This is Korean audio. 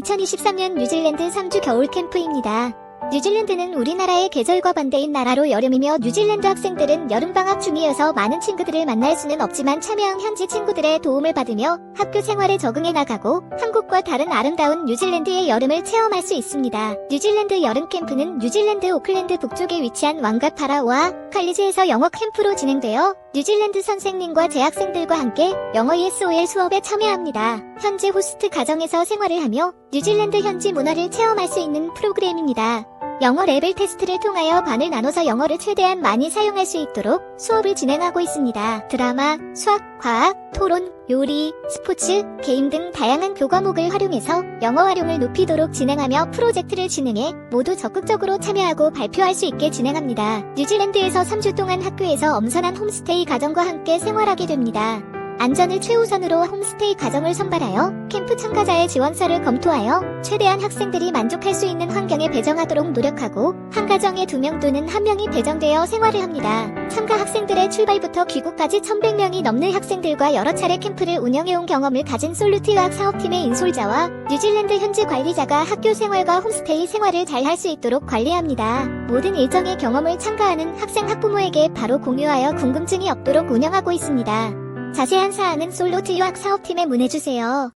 2023년 뉴질랜드 3주 겨울 캠프입니다. 뉴질랜드는 우리나라의 계절과 반대인 나라로 여름이며 뉴질랜드 학생들은 여름방학 중이어서 많은 친구들을 만날 수는 없지만 참여한 현지 친구들의 도움을 받으며 학교 생활에 적응해 나가고 한국과 다른 아름다운 뉴질랜드의 여름을 체험할 수 있습니다. 뉴질랜드 여름 캠프는 뉴질랜드 오클랜드 북쪽에 위치한 왕가파라와 칼리지에서 영어 캠프로 진행되어 뉴질랜드 선생님과 재학생들과 함께 영어 ESOL 수업에 참여합니다. 현지 호스트 가정에서 생활을 하며 뉴질랜드 현지 문화를 체험할 수 있는 프로그램입니다. 영어 레벨 테스트를 통하여 반을 나눠서 영어를 최대한 많이 사용할 수 있도록 수업을 진행하고 있습니다. 드라마, 수학, 과학, 토론, 요리, 스포츠, 게임 등 다양한 교과목을 활용해서 영어 활용을 높이도록 진행하며 프로젝트를 진행해 모두 적극적으로 참여하고 발표할 수 있게 진행합니다. 뉴질랜드에서 3주 동안 학교에서 엄선한 홈스테이 가정과 함께 생활하게 됩니다. 안전을 최우선으로 홈스테이 가정을 선발하여 캠프 참가자의 지원서를 검토하여 최대한 학생들이 만족할 수 있는 환경에 배정하도록 노력하고 한 가정에 두 명 또는 한 명이 배정되어 생활을 합니다. 참가 학생들의 출발부터 귀국까지 1100명이 넘는 학생들과 여러 차례 캠프를 운영해온 경험을 가진 솔루트 유학 사업팀의 인솔자와 뉴질랜드 현지 관리자가 학교 생활과 홈스테이 생활을 잘 할 수 있도록 관리합니다. 모든 일정의 경험을 참가하는 학생 학부모에게 바로 공유하여 궁금증이 없도록 운영하고 있습니다. 자세한 사항은 솔로트 유학 사업팀에 문의주세요.